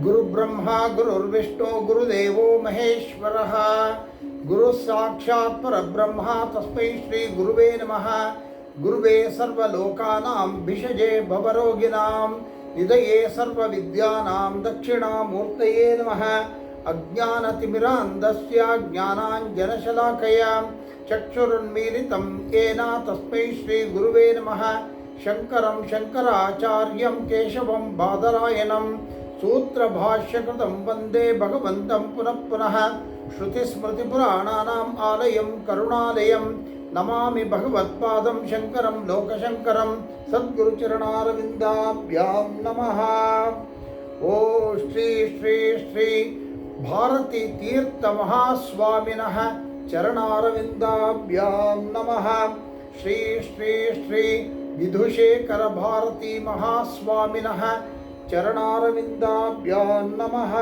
गुरुब्रह्मा, गुरुर्विष्णु, गुरुदेवो महेश्वरः। गुरुः साक्षात् परब्रह्मा, तस्मै श्रीगुरुवे नमः। गुरुवे सर्वलोकानां भिषजे भवरोगिणां, निधये सर्वविद्यानां दक्षिणामूर्तये नमः। अज्ञानतिमिरान्धस्य ज्ञानाञ्जनशलाकया येन तस्मै श्रीगुरुवे नमः। शङ्करं शङ्कराचार्यं केशवं बादरायणं सूत्र भाष्य सूत्रभाष्यकृतं वंदे भगवन्तं पुनः पुनः श्रुतिस्मृतिपुराणानाम् आलयं, करुणालयं, नमामि भगवत्पादं शङ्करं, लोकशङ्करं, सद्गुरुचरणारविन्दाभ्यां नमः। ओ श्री श्री श्री भारतीतीर्थमहास्वामिनः चरणारविन्दाभ्यां नमः। श्री श्री श्री विधुशेखरभारतीमहास्वामिनः चरणारविन्दाभ्यो नमः।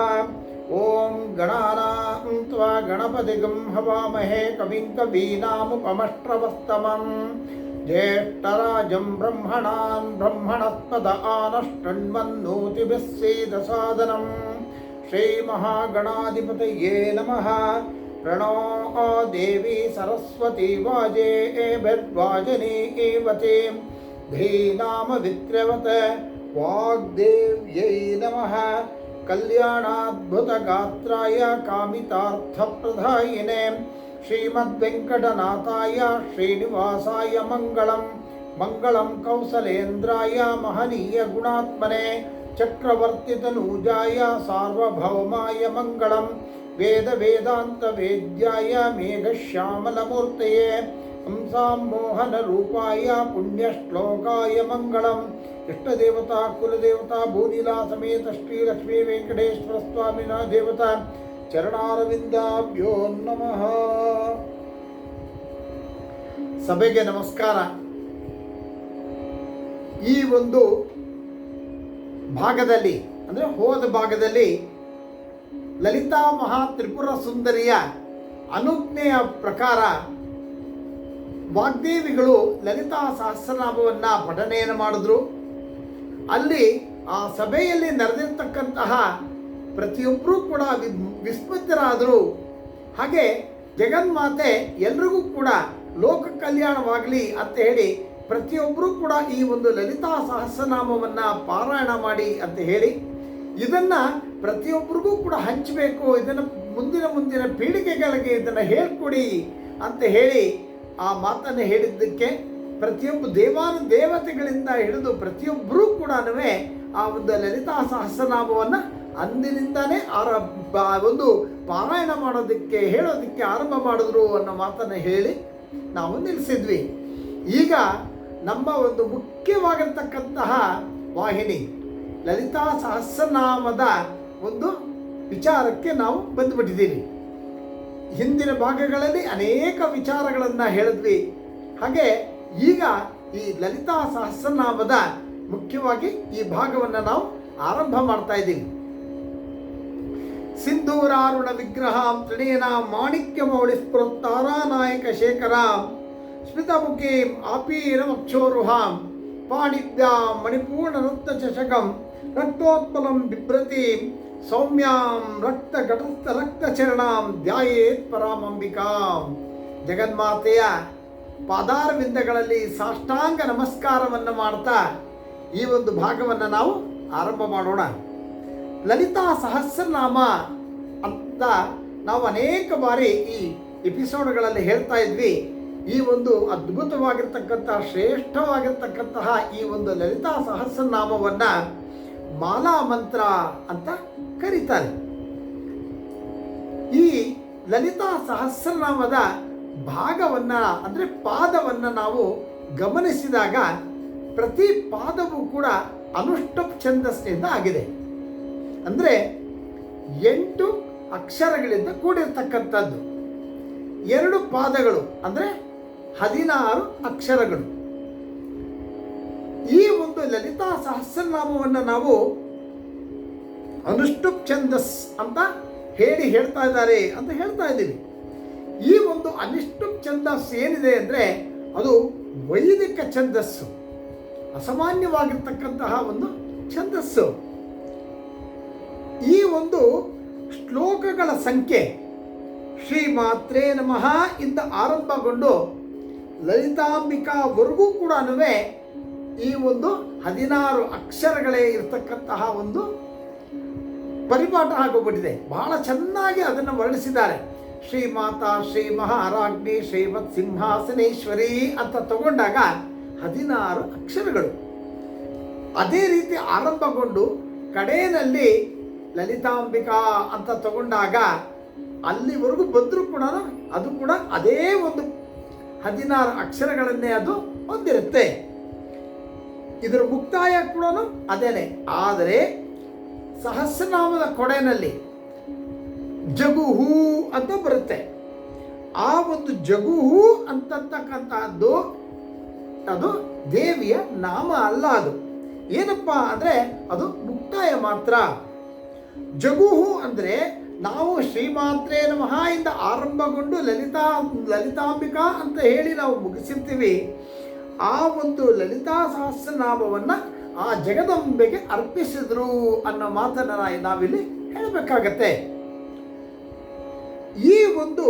ॐ गणानां त्वा गणपतिगं हवामहे कविं कवीनामुपमष्ट्रवस्तवम् ज्येष्ठराजं ब्रह्मणान् ब्रह्मणस्पद पद आनष्टृण्मोचिभिस्सीदसादनम् श्रीमहागणाधिपतये नमः। प्रणो देवी सरस्वती वाजे एभिर्वाजनी एव ते। धी वाग्देव्यै नमः। कल्याणाद्भुतगात्राय कामितार्थप्रदायिने श्रीमद्वेङ्कटनाथाय श्रीनिवासाय मङ्गलं मङ्गलं कौसलेन्द्राय महनीयगुणात्मने चक्रवर्तितनूजाय सार्वभौमाय मङ्गलं वेदवेदान्तवेद्याय मेघश्यामलमूर्तये। हंसां मोहनरूपाय पुण्यश्लोकाय मङ्गलम् ಇಷ್ಟದೇವತಾ ಕುಲದೇವತಾ, ಭೂಲೀಲಾ ಸಮೇತ ಶ್ರೀ ಲಕ್ಷ್ಮೀ ವೆಂಕಟೇಶ್ವರ ಸ್ವಾಮಿನ ದೇವತಾ ಚರಣಾರವಿಂದಾಭ್ಯೋ ನಮಃ. ಸಭೆಗೆ ನಮಸ್ಕಾರ. ಈ ಒಂದು ಭಾಗದಲ್ಲಿ, ಅಂದರೆ ಹೋದ ಭಾಗದಲ್ಲಿ ಲಲಿತಾ ಮಹಾ ತ್ರಿಪುರ ಸುಂದರಿಯ ಅನುಜ್ಞೆಯ ಪ್ರಕಾರ ವಾಗ್ದೇವಿಗಳು ಲಲಿತಾ ಸಹಸ್ರನಾಮವನ್ನು ಪಠನೆಯನ್ನು ಮಾಡಿದ್ರು. ಅಲ್ಲಿ ಆ ಸಭೆಯಲ್ಲಿ ನಡೆದಿರ್ತಕ್ಕಂತಹ ಪ್ರತಿಯೊಬ್ಬರೂ ಕೂಡ ವಿಸ್ಮೃತರಾದರು. ಹಾಗೆ ಜಗನ್ಮಾತೆ ಎಲ್ರಿಗೂ ಕೂಡ ಲೋಕ ಕಲ್ಯಾಣವಾಗಲಿ ಅಂತ ಹೇಳಿ ಪ್ರತಿಯೊಬ್ಬರೂ ಕೂಡ ಈ ಒಂದು ಲಲಿತಾ ಸಹಸ್ರನಾಮವನ್ನು ಪಾರಾಯಣ ಮಾಡಿ ಅಂತ ಹೇಳಿ, ಇದನ್ನು ಪ್ರತಿಯೊಬ್ಬರಿಗೂ ಕೂಡ ಹಂಚಬೇಕು, ಇದನ್ನು ಮುಂದಿನ ಮುಂದಿನ ಪೀಳಿಗೆಗಳಿಗೆ ಇದನ್ನು ಹೇಳ್ಕೊಡಿ ಅಂತ ಹೇಳಿ ಆ ಮಾತನ್ನು ಹೇಳಿದ್ದಕ್ಕೆ ಪ್ರತಿಯೊಬ್ಬ ದೇವಾನು ದೇವತೆಗಳಿಂದ ಹಿಡಿದು ಪ್ರತಿಯೊಬ್ಬರೂ ಕೂಡ ಆ ಒಂದು ಲಲಿತಾ ಸಹಸ್ರನಾಮವನ್ನು ಅಂದಿನಿಂದಾನೇ ಆರ ಒಂದು ಪಾರಾಯಣ ಮಾಡೋದಕ್ಕೆ, ಹೇಳೋದಕ್ಕೆ ಆರಂಭ ಮಾಡಿದ್ರು ಅನ್ನೋ ಮಾತನ್ನು ಹೇಳಿ ನಾವು ನಿಲ್ಲಿಸಿದ್ವಿ. ಈಗ ನಮ್ಮ ಒಂದು ಮುಖ್ಯವಾಗಿರ್ತಕ್ಕಂತಹ ವಾಹಿನಿ ಲಲಿತಾ ಸಹಸ್ರನಾಮದ ಒಂದು ವಿಚಾರಕ್ಕೆ ನಾವು ಬಂದುಬಿಟ್ಟಿದ್ದೀವಿ. ಹಿಂದಿನ ಭಾಗಗಳಲ್ಲಿ ಅನೇಕ ವಿಚಾರಗಳನ್ನು ಹೇಳಿದ್ವಿ. ಹಾಗೆ ಈಗ ಈ ಲಲಿತಾ ಸಹಸ್ರನಾಮದ ಮುಖ್ಯವಾಗಿ ಈ ಭಾಗವನ್ನು ನಾವು ಆರಂಭ ಮಾಡ್ತಾ ಇದ್ದೀವಿ. ಸಿಂಧೂರಾರುಣ ವಿಗ್ರಹಾಂ, ತ್ರಿಣೇನ, ಮಾಣಿಕ್ಯ ಮೌಳಿ ಸ್ಫುರತ್ತಾರಾನಾಯಕ ಶೇಖರಾಂ ಸ್ಮಿತಮುಖೀಂ ಆಪೀರಮಕ್ಷೋರುಹಾಂ ಪಾಣಿಭ್ಯಾಂ ಮಣಿಪೂರ್ಣ ರಕ್ತ ಚಷಕಂ ರಕ್ತೋತ್ಪಲಂ ಬಿಭ್ರತಿ, ಸೌಮ್ಯಾಂ ರಕ್ತ ಘಟಸ್ಥ ರಕ್ತಚರಣಾಂ ಧ್ಯಾಯೇತ್ ಪರಾಮಂಬಿಕಾಂ. ಜಗನ್ಮಾತೆಯ ಪಾದಾರವಿಂದಗಳಲ್ಲಿ ಸಾಷ್ಟಾಂಗ ನಮಸ್ಕಾರವನ್ನು ಮಾಡ್ತಾ ಈ ಒಂದು ಭಾಗವನ್ನು ನಾವು ಆರಂಭ ಮಾಡೋಣ. ಲಲಿತಾ ಸಹಸ್ರನಾಮ ಅಂತ ನಾವು ಅನೇಕ ಬಾರಿ ಈ ಎಪಿಸೋಡ್ಗಳಲ್ಲಿ ಹೇಳ್ತಾ ಇದ್ವಿ. ಈ ಒಂದು ಅದ್ಭುತವಾಗಿರ್ತಕ್ಕಂತಹ ಶ್ರೇಷ್ಠವಾಗಿರ್ತಕ್ಕಂತಹ ಈ ಒಂದು ಲಲಿತಾ ಸಹಸ್ರನಾಮವನ್ನು ಮಾಲಾ ಮಂತ್ರ ಅಂತ ಕರೀತಾರೆ. ಈ ಲಲಿತಾ ಸಹಸ್ರನಾಮದ ಭಾಗವನ್ನ, ಅಂದರೆ ಪಾದವನ್ನು ನಾವು ಗಮನಿಸಿದಾಗ ಪ್ರತಿ ಪಾದವೂ ಕೂಡ ಅನುಷ್ಟುಪ್ ಛಂದಸ್ಸಿನಿಂದ ಆಗಿದೆ. ಅಂದರೆ ಎಂಟು ಅಕ್ಷರಗಳಿಂದ ಕೂಡಿರ್ತಕ್ಕಂಥದ್ದು. ಎರಡು ಪಾದಗಳು, ಅಂದರೆ ಹದಿನಾರು ಅಕ್ಷರಗಳು. ಈ ಒಂದು ಲಲಿತಾ ಸಹಸ್ರನಾಮವನ್ನು ನಾವು ಅನುಷ್ಠುಪ್ ಛಂದಸ್ ಅಂತ ಹೇಳಿ ಹೇಳ್ತಾ ಇದ್ದಾರೆ ಅಂತ ಹೇಳ್ತಾ ಇದ್ದೀವಿ. ಈ ಒಂದು ಅನಿಷ್ಟು ಛಂದಸ್ಸು ಏನಿದೆ ಅಂದರೆ ಅದು ವೈದಿಕ ಛಂದಸ್ಸು. ಅಸಾಮಾನ್ಯವಾಗಿರ್ತಕ್ಕಂತಹ ಒಂದು ಛಂದಸ್ಸು. ಈ ಒಂದು ಶ್ಲೋಕಗಳ ಸಂಖ್ಯೆ ಶ್ರೀ ಮಾತ್ರೇ ನಮಃ ಇಂದ ಆರಂಭಗೊಂಡು ಲಲಿತಾಂಬಿಕಾವರೆಗೂ ಕೂಡ ಈ ಒಂದು ಹದಿನಾರು ಅಕ್ಷರಗಳೇ ಇರತಕ್ಕಂತಹ ಒಂದು ಪರಿಪಾಠ ಆಗೋಗ್ಬಿಟ್ಟಿದೆ. ಬಹಳ ಚೆನ್ನಾಗಿ ಅದನ್ನು ವರ್ಣಿಸಿದ್ದಾರೆ. ಶ್ರೀ ಮಾತಾ ಶ್ರೀ ಮಹಾರಾಜ್ಞಿ ಶ್ರೀಮತ್ ಸಿಂಹಾಸನೇಶ್ವರಿ ಅಂತ ತಗೊಂಡಾಗ ಹದಿನಾರು ಅಕ್ಷರಗಳು. ಅದೇ ರೀತಿ ಆರಂಭಗೊಂಡು ಕಡೆಯಲ್ಲಿ ಲಲಿತಾಂಬಿಕಾ ಅಂತ ತಗೊಂಡಾಗ ಅಲ್ಲಿವರೆಗೂ ಬಂದರೂ ಕೂಡ ಅದು ಕೂಡ ಅದೇ ಒಂದು ಹದಿನಾರು ಅಕ್ಷರಗಳನ್ನೇ ಅದು ಹೊಂದಿರುತ್ತೆ. ಇದರ ಮುಕ್ತಾಯ ಕೂಡ ಅದೇನೆ. ಆದರೆ ಸಹಸ್ರನಾಮದ ಕೊಡೆಯಲ್ಲಿ ಜಗುಹು ಅಂತ ಬರುತ್ತೆ. ಆ ಒಂದು ಜಗುಹು ಅಂತಕ್ಕಂತಹದ್ದು ಅದು ದೇವಿಯ ನಾಮ ಅಲ್ಲ ಅದು. ಏನಪ್ಪ ಅಂದರೆ ಅದು ಮುಕ್ತಾಯ ಮಾತ್ರ. ಜಗುಹು ಅಂದರೆ ನಾವು ಶ್ರೀಮಾತ್ರೇ ನಮಃ ಇಂದ ಆರಂಭಗೊಂಡು ಲಲಿತಾ, ಲಲಿತಾಂಬಿಕಾ ಅಂತ ಹೇಳಿ ನಾವು ಮುಗಿಸಿರ್ತೀವಿ. ಆ ಒಂದು ಲಲಿತಾ ಸಹಸ್ರನಾಮವನ್ನು ಆ ಜಗದಂಬೆಗೆ ಅರ್ಪಿಸಿದ್ರು ಅನ್ನೋ ಮಾತನ್ನು ನಾವಿಲ್ಲಿ ಹೇಳಬೇಕಾಗತ್ತೆ. ಈ ಒಂದು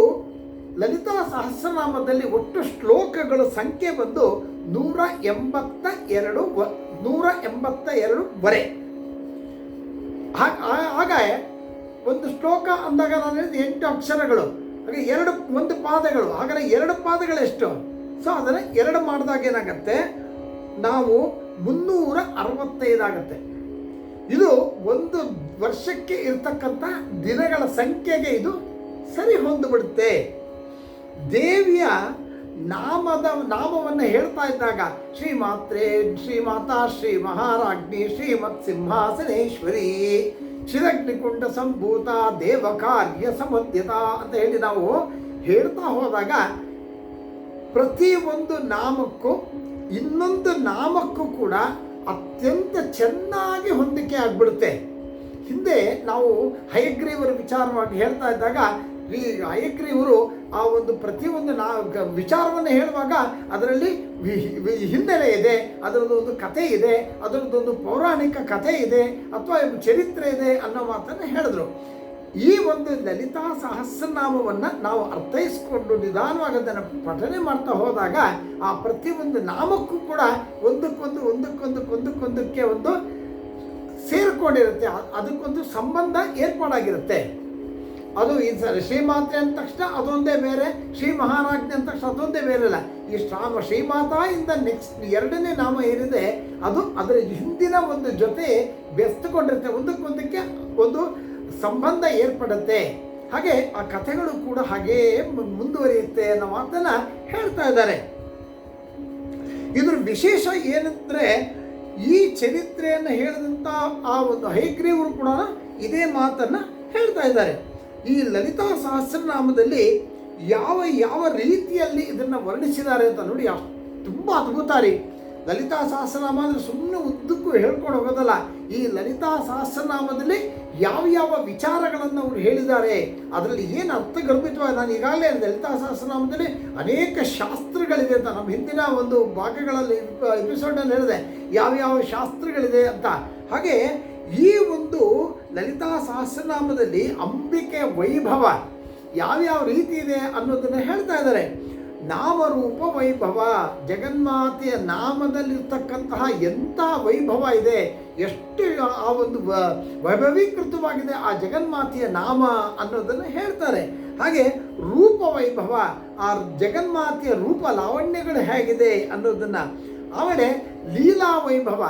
ಲಲಿತಾ ಸಹಸ್ರನಾಮದಲ್ಲಿ ಒಟ್ಟು ಶ್ಲೋಕಗಳ ಸಂಖ್ಯೆ ಬಂದು ನೂರ ಎಂಬತ್ತ ಎರಡು ನೂರ ಎಂಬತ್ತ ಎರಡು ವರೆ. ಹಾಗೆ ಒಂದು ಶ್ಲೋಕ ಅಂದಾಗ ನಾನು ಎಂಟು ಅಕ್ಷರಗಳು, ಹಾಗೆ ಎರಡು, ಒಂದು ಪಾದಗಳು, ಹಾಗಾದ್ರೆ ಎರಡು ಪಾದಗಳೆಷ್ಟು? ಸೊ ಅದನ್ನು ಎರಡು ಮಾಡಿದಾಗ ಏನಾಗತ್ತೆ? ನಾವು ಮುನ್ನೂರ ಅರವತ್ತೈದಾಗತ್ತೆ. ಇದು ಒಂದು ವರ್ಷಕ್ಕೆ ಇರ್ತಕ್ಕಂಥ ದಿನಗಳ ಸಂಖ್ಯೆಗೆ ಇದು ಸರಿ ಹೊಂದ್ಬಿಡುತ್ತೆ ದೇವಿಯ ನಾಮದ ನಾಮವನ್ನು ಹೇಳ್ತಾ ಇದ್ದಾಗ ಶ್ರೀ ಮಾತ್ರೆ ಶ್ರೀ ಮಾತಾ ಶ್ರೀ ಮಹಾರಾಜ್ಞಿ ಶ್ರೀಮತ್ ಸಿಂಹಾಸನೇಶ್ವರಿ ಶಿರಗ್ನಿಕುಂಡ ಸಂಭೂತ ದೇವ ಕಾರ್ಯ ಸಮದ್ಯತ ಅಂತ ಹೇಳಿ ನಾವು ಹೇಳ್ತಾ ಹೋದಾಗ ಪ್ರತಿ ಒಂದು ನಾಮಕ್ಕೂ ಇನ್ನೊಂದು ನಾಮಕ್ಕೂ ಕೂಡ ಅತ್ಯಂತ ಚೆನ್ನಾಗಿ ಹೊಂದಿಕೆ ಆಗ್ಬಿಡುತ್ತೆ. ಹಿಂದೆ ನಾವು ಹಯಗ್ರೀವರ ವಿಚಾರವಾಗಿ ಹೇಳ್ತಾ ಇದ್ದಾಗ ಈ ಇವರು ಆ ಒಂದು ಪ್ರತಿಯೊಂದು ನಾ ವಿಚಾರವನ್ನು ಹೇಳುವಾಗ ಅದರಲ್ಲಿ ವಿ- ಹಿನ್ನೆಲೆ ಇದೆ, ಅದರದ್ದು ಒಂದು ಕಥೆ ಇದೆ ಅದರದ್ದೊಂದು ಪೌರಾಣಿಕ ಕಥೆ ಇದೆ, ಅಥವಾ ಚರಿತ್ರೆ ಇದೆ ಅನ್ನೋ ಮಾತನ್ನು ಹೇಳಿದ್ರು. ಈ ಒಂದು ಲಲಿತಾ ಸಹಸ್ರನಾಮವನ್ನು ನಾವು ಅರ್ಥೈಸಿಕೊಂಡು ನಿಧಾನವಾಗಿ ಅದನ್ನು ಪಠನೆ ಮಾಡ್ತಾ ಹೋದಾಗ ಆ ಪ್ರತಿಯೊಂದು ನಾಮಕ್ಕೂ ಕೂಡ ಒಂದಕ್ಕೊಂದು ಒಂದಕ್ಕೊಂದು, ಒಂದಕ್ಕೊಂದಕ್ಕೆ ಒಂದು ಸೇರಿಕೊಂಡಿರುತ್ತೆ, ಅದಕ್ಕೊಂದು ಸಂಬಂಧ ಏರ್ಪಾಡಾಗಿರುತ್ತೆ. ಅದು ಈ ಸ- ಶ್ರೀಮಾತೆ ಅಂದ ತಕ್ಷಣ ಅದೊಂದೇ ಬೇರೆ, ಶ್ರೀ ಮಹಾರಾಜ್ಞೆ ಅಂದ ತಕ್ಷಣ ಅದೊಂದೇ ಬೇರೆ ಅಲ್ಲ. ಈ ಶ್ರಾಮ ಶ್ರೀಮಾತಾ ಇಂದ ನೆಕ್ಸ್ಟ್ ಎರಡನೇ ನಾಮ ಏನಿದೆ, ಅದು ಅದರ ಹಿಂದಿನ ಒಂದು ಜೊತೆ ಬೆಸ್ತುಕೊಂಡಿರುತ್ತೆ. ಒಂದಕ್ಕೊಂದಕ್ಕೆ ಒಂದು ಸಂಬಂಧ ಏರ್ಪಡುತ್ತೆ. ಹಾಗೆ ಆ ಕಥೆಗಳು ಕೂಡ ಹಾಗೇ ಮುಂದುವರಿಯುತ್ತೆ ಅನ್ನೋ ಮಾತನ್ನ ಹೇಳ್ತಾ ಇದ್ದಾರೆ. ಇದ್ರ ವಿಶೇಷ ಏನಂದ್ರೆ, ಈ ಚರಿತ್ರೆಯನ್ನು ಹೇಳಿದಂಥ ಆ ಒಂದು ಹೈಗ್ರೀವರು ಕೂಡ ಇದೇ ಮಾತನ್ನ ಹೇಳ್ತಾ ಇದ್ದಾರೆ. ಈ ಲಲಿತಾ ಸಹಸ್ರನಾಮದಲ್ಲಿ ಯಾವ ಯಾವ ರೀತಿಯಲ್ಲಿ ಇದನ್ನು ವರ್ಣಿಸಿದ್ದಾರೆ ಅಂತ ನೋಡಿ ತುಂಬ ಅದ್ಭುತ ರೀ. ಲಲಿತಾ ಸಹಸ್ರನಾಮ ಅಂದ್ರೆ ಸುಮ್ಮನೆ ಉದ್ದಕ್ಕೂ ಹೇಳ್ಕೊಂಡು ಹೋಗೋದಲ್ಲ. ಈ ಲಲಿತಾ ಸಹಸ್ರನಾಮದಲ್ಲಿ ಯಾವ ಯಾವ ವಿಚಾರಗಳನ್ನು ಅವರು ಹೇಳಿದ್ದಾರೆ, ಅದರಲ್ಲಿ ಏನು ಅರ್ಥಗರ್ಭಿತವಾಗಿ ನಾನು ಈಗಾಗಲೇ ಲಲಿತಾ ಸಹಸ್ರನಾಮದಲ್ಲಿ ಅನೇಕ ಶಾಸ್ತ್ರಗಳಿದೆ ಅಂತ ನಮ್ಮ ಹಿಂದಿನ ಒಂದು ಭಾಗಗಳಲ್ಲಿ ಎಪಿಸೋಡ್ನಲ್ಲಿ ಹೇಳಿದೆ. ಯಾವ ಯಾವ ಶಾಸ್ತ್ರಗಳಿದೆ ಅಂತ. ಹಾಗೆ ಈ ಒಂದು ಲಲಿತಾ ಸಹಸ್ರನಾಮದಲ್ಲಿ ಅಂಬಿಕೆ ವೈಭವ ಯಾವ್ಯಾವ ರೀತಿ ಇದೆ ಅನ್ನೋದನ್ನು ಹೇಳ್ತಾ ಇದ್ದಾರೆ. ನಾಮರೂಪ ವೈಭವ, ಜಗನ್ಮಾತೆಯ ನಾಮದಲ್ಲಿರ್ತಕ್ಕಂತಹ ಎಂಥ ವೈಭವ ಇದೆ, ಎಷ್ಟು ಆ ಒಂದು ವೈಭವೀಕೃತವಾಗಿದೆ ಆ ಜಗನ್ಮಾತೆಯ ನಾಮ ಅನ್ನೋದನ್ನು ಹೇಳ್ತಾರೆ. ಹಾಗೆ ರೂಪ ವೈಭವ, ಆ ಜಗನ್ಮಾತೆಯ ರೂಪ ಲಾವಣ್ಯಗಳು ಹೇಗಿದೆ ಅನ್ನೋದನ್ನು, ಆಮೇಲೆ ಲೀಲಾ ವೈಭವ